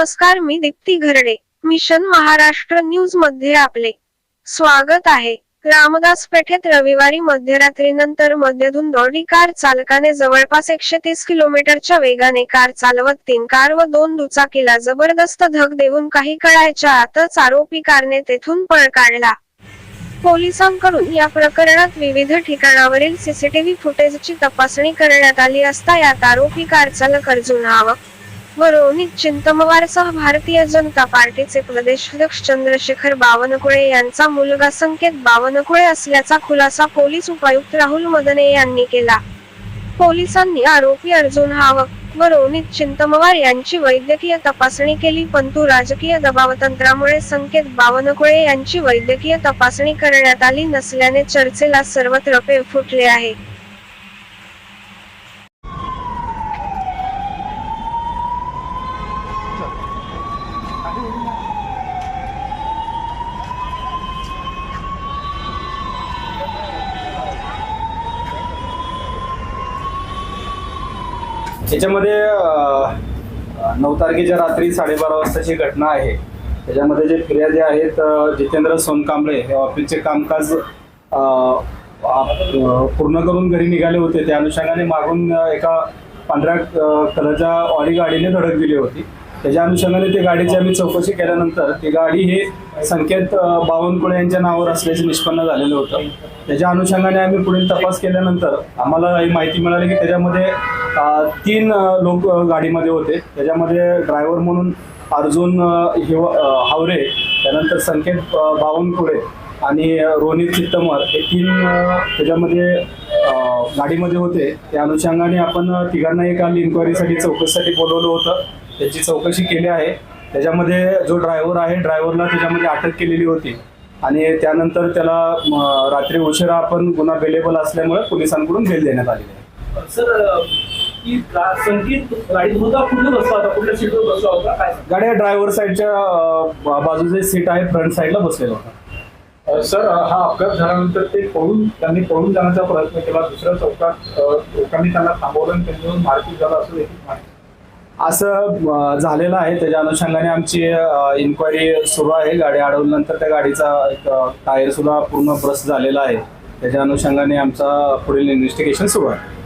नमस्कार मी दीप्ती घरडे. मिशन महाराष्ट्र न्यूजमध्ये आपले स्वागत आहे. रामदास पेठेत रविवारी मध्यरात्रीनंतर मध्यधून दोडी कार चालकाने जवळपास एकशे तीस किलोमीटरच्या वेगाने कार चालवत तीन कार व दोन दुचाकीला जबरदस्त धग देऊन काही कळायच्या आतच आरोपी कारने तेथून पळ काढला. पोलिसांकडून या प्रकरणात विविध ठिकाणावरील सीसीटीव्ही फुटेजची तपासणी करण्यात आली असता यात आरोपी कार चालक अर्जुन आवक व रोनित चिंतमवारसह भारतीय जनता पार्टीचे प्रदेशाध्यक्ष चंद्रशेखर बावनकुळे यांचा मुलगा संकेत बावनकुळे असल्याचा खुलासा पोलीस उपायुक्त राहुल मदने यांनी केला. पोलिसांनी आरोपी अर्जुन हावक व रोनित चिंतमवार यांची वैद्यकीय तपासणी केली परंतु राजकीय दबावतंत्रामुळे संकेत बावनकुळे यांची वैद्यकीय तपासणी करण्यात आली नसल्याने चर्चेला सर्वत्र पेव फुटले आहे. याच्यामध्ये नऊ तारखेच्या रात्री साडेबारा वाजताची घटना आहे. त्याच्यामध्ये जे फिर्यादी आहेत जितेंद्र सोनकांबळे हे ऑफिसचे कामकाज पूर्ण करून घरी निघाले होते. त्या अनुषंगाने मागून एका पांढऱ्या कलरच्या ऑडी गाडीने धडक दिली होती. त्याच्या अनुषंगाने ते गाडीची आम्ही चौकशी केल्यानंतर ती गाडी हे संकेत बावनकुळे यांच्या नावावर असल्याचे निष्पन्न झालेलं होतं. त्याच्या अनुषंगाने आम्ही पुढील तपास केल्यानंतर आम्हाला ही माहिती मिळाली की त्याच्यामध्ये तीन लोक गाडीमध्ये होते. त्याच्यामध्ये ड्रायव्हर म्हणून अर्जुन हिव हावरे त्यानंतर संकेत बावनकुळे आणि रोनित चित्तमर हे तीन त्याच्यामध्ये गाडीमध्ये होते. त्या अनुषंगाने आपण तिघांना एका इन्क्वायरीसाठी चौकशीसाठी बोलवलं होतं. त्याची चौकशी केली आहे. त्याच्यामध्ये जो ड्रायव्हर आहे ड्रायव्हरला त्याच्यामध्ये अटक केलेली होती. आणि त्यानंतर त्याला रात्री उशिरा आपण गुन्हा बेलेबल असल्यामुळे पोलिसांकडून बेल देण्यात आलेली आहे. सर की गा- संगीत गाडीत होता कुठे बसला होता? कुठल्या सीटवर बसला होता? काय गाड्या ड्रायव्हर साईडच्या बाजूचे सीट आहे फ्रंट साईडला बसलेला होता. सर हा अपघात झाल्यानंतर ते पळून त्यांनी पळून जाण्याचा प्रयत्न केला. दुसऱ्या चौकात लोकांनी त्यांना थांबवलं आणि त्यांच्यावर मारपीट झाला असं देखील माहिती असं झालेलं आहे. त्याच्या अनुषंगाने आमची इन्क्वायरी सुरू आहे. गाडी अडवल्यानंतर त्या गाडीचा एक टायर सुद्धा पूर्ण ब्रस्ट झालेला आहे. त्याच्या अनुषंगाने आमचा पुढील इन्व्हेस्टिगेशन सुरू आहे.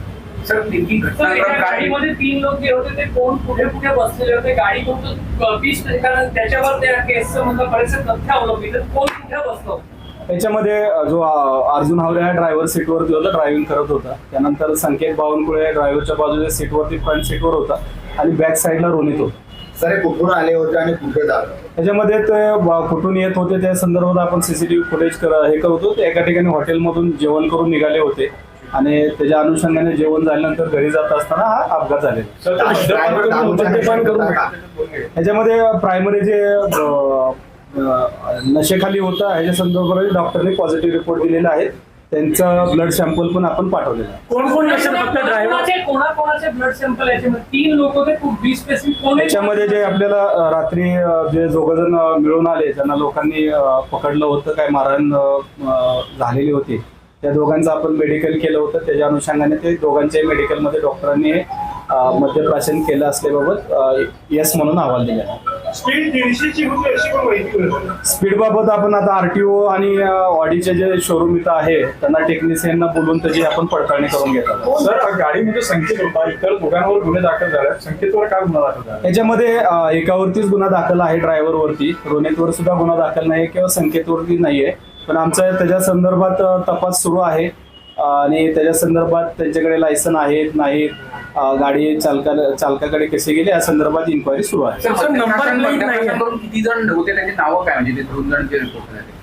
सर नेमकी घटना सर, या गाडीमध्ये तीन लोक जे होते ते कोण कुठे कुठे बसलेले होते? गाडी कोणतं वीस कारण त्याच्यावर त्या केसचं म्हणजे बरेचसे तथ्य अवलंबित आहेत. कोण कुठे बसलो त्याच्यामध्ये जो अर्जुन हावरे हा ड्रायव्हर सीटवरती होता ड्रायव्हिंग करत होता. त्यानंतर संकेत बावनकुळे ड्रायव्हरच्या बाजूच्या सीटवरती फ्रंट सीटवर होता. आणि बॅक साईडला रोनित होता. सर हे कुठून आले होते आणि कुठे जात? त्याच्यामध्ये ते ब- कुठून येत होते त्या संदर्भात आपण सीसीटीव्ही फुटेज हे करत होतो. ते एका ठिकाणी हॉटेलमधून जेवण करून निघाले होते. आणि त्याच्या अनुषंगाने जेवण झाल्यानंतर घरी जात असताना हा अपघात झालेला ड्रायव्हर दारूच्या नशेत होता भेटले. ह्याच्यामध्ये प्रायमरी जे अ, अ, नशेखाली होता ह्याच्या संदर्भात डॉक्टरने पॉझिटिव्ह रिपोर्ट दिलेला आहे. त्यांचा ब्लड सॅम्पल पण आपण पाठवलेला आहे. कोण कोण नसेल फक्त ड्रायव्हर कोणाचे कोणाकोणाचे ब्लड सॅम्पल याच्यामध्ये तीन लोक होते खूप बी स्पेसिफिक कोण त्याच्यामध्ये जे आपल्याला अ, रात्री अ, जे जण मिळून आले त्यांना लोकांनी अ, पकडलं होतं काय मारहाण अ, झालेली होती त्या दोघांचं आपण मेडिकल केलं होतं. त्याच्या अनुषंगाने ते दोघांच्याही मेडिकलमध्ये डॉक्टरांनी अ, मद्यप्राशन केलं असल्याबाबत यस म्हणून अहवाल दिला आहे. स्पीड दीडशेची होती अशी पण माहिती मिळते स्पीड बाबत आपण आता आरटीओ आणि ऑडीचे जे शोरूम इथं आहे त्यांना टेक्निशियनना बोलून त्याची आपण पडताळणी करून घेतात. सर गाडीमध्ये संकेत होता. इतर दोघांवर गुन्हे दाखल झाले संकेतवर काय गुन्हा दाखल झाला? याच्यामध्ये अ, एकावरतीच गुन्हा दाखल आहे ड्रायव्हरवरती रोनेतवर सुद्धा गुन्हा दाखल नाही किंवा संकेतवरती नाहीये. पण आमचा त्याच्या संदर्भात अ, तपास सुरू आहे. आणि त्याच्या संदर्भात त्यांच्याकडे लायसन आहेत नाहीत गाडी चालका चालकाकडे कसे गेले या संदर्भात इन्क्वायरी सुरू आहे. सर, नंबर प्लेट नाही आहे. करून किती जण होते त्याची नावं काय म्हणजे ते दोन जणचे रिपोर्ट झाले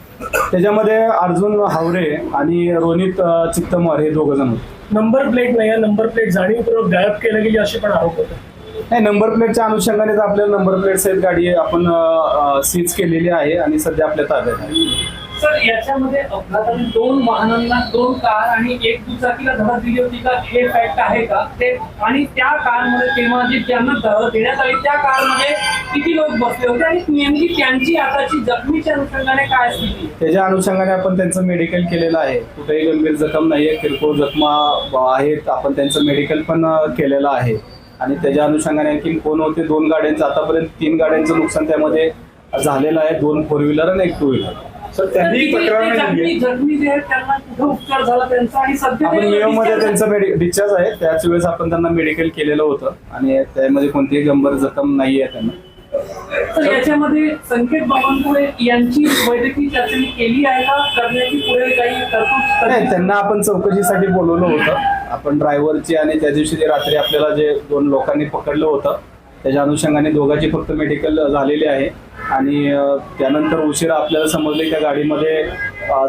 त्याच्यामध्ये अर्जुन हावरे आणि रोनित चित्तमर हे दोघ जण होते. नंबर प्लेट नाही नंबर प्लेट जाणीवपूर्वक गायब केलं गेली असे पण आरोप होते. नाही नंबर प्लेटच्या अनुषंगाने आपल्याला नंबर प्लेट सहित गाडी आपण सीज केलेली आहे आणि सध्या आपल्या ताब्यात आहे. सर याच्यामध्ये अपघाताने दोन वाहनांना दोन कार आणि एक दुचाकीला धडक दिली होती का? हे फॅक्ट आहे का? ते आणि त्या कारमध्ये तेव्हा जे त्यांना धडक देण्यात आली त्या कारमध्ये किती लोक बसले होते आणि नेमकी त्यांची आताची जखमीच्या अनुषंगाने काय स्थिती? त्याच्या अनुषंगाने आपण त्यांचं मेडिकल केलेलं आहे. कुठेही गंभीर जखम नाहीये किरकोळ जखमा आहेत आपण त्यांचं मेडिकल पण केलेलं आहे. आणि त्याच्या अनुषंगाने आणखी कोण होते? दोन गाड्यांचं आतापर्यंत तीन गाड्यांचं नुकसान त्यामध्ये झालेलं आहे. दोन फोर व्हीलर आणि एक टू व्हीलर त्यांनी तिथे तक्रार ते नाही जखमी दिली. जखमी जे आहेत त्यांना कुठे उपचार झाला त्यांचा आणि सध्या आपण ते मेयोमध्ये discharge त्यांचं मेडि डिस्चार्ज आहे. त्याच वेळेस आपण त्यांना मेडिकल केलेलं होतं. आणि त्यामध्ये कोणतीही गंभीर जखम नाही आहे त्यांना. तर याच्यामध्ये संकेत बावनकुळे यांची वैद्यकीय चाचणी केली आहे का? करण्याची पुढे काही तरतूद नाही त्यांना आपण चौकशीसाठी बोलवलं होतं. आपण ड्रायव्हरची आणि त्या दिवशी जे रात्री आपल्याला जे दोन लोकांनी पकडलं होतं त्याच्या अनुषंगाने दोघांची फक्त मेडिकल झालेली आहे. आणि त्यानंतर उशिरा आपल्याला समजले त्या गाडीमध्ये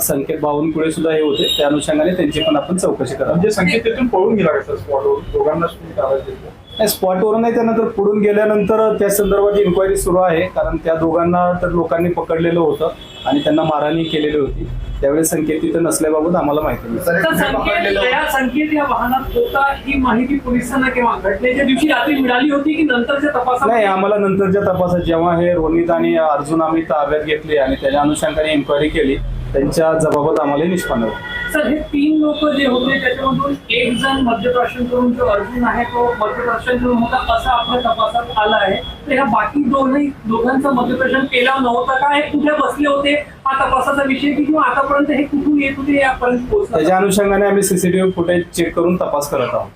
संकेत बावनकुळे सुद्धा हे होते. त्या अनुषंगाने त्यांची पण आपण चौकशी करा म्हणजे संकेत तिथून पळून गेला का स्पॉटवर दोघांना नाही स्पॉटवरून नाही त्यानंतर पुढून गेल्यानंतर त्या संदर्भात इन्क्वायरी सुरू आहे. कारण त्या दोघांना तर लोकांनी पकडलेलं होतं आणि त्यांना मारहाणी केलेली होती. त्यावेळी संकेत तिथं नसल्याबाबत आम्हाला माहिती नाही संकेत पकडलेलं या संकेत या वाहनात होता ही माहिती पोलिसांना किंवा घटनेच्या दिवशी रात्री मिळाली होती की नंतरच्या नाही तपासात आम्हाला नंतरच्या तपासात जेव्हा हे रोनित आणि अर्जुन आम्ही ताब्यात घेतले आणि त्याच्या अनुषंगाने इन्क्वायरी केली त्यांच्या जबाबत आम्हाला निष्पन्न होतं. सर हे तीन लोक जे होते त्याच्यामधून एक जण मद्यप्राशन करून जो अर्जुन आहे तो मद्यप्राशन करून होता असं आपल्या तपासात आलं आहे. तर ह्या बाकी दोनही दोघांचं मद्यप्राशन केलं नव्हतं का? हे कुठे बसले होते? हा तपासाचा विषय की किंवा आतापर्यंत हे कुठून येत होते यापर्यंत पोहोचलं त्याच्या अनुषंगाने आम्ही सीसीटीव्ही फुटेज चेक करून तपास करत आहोत.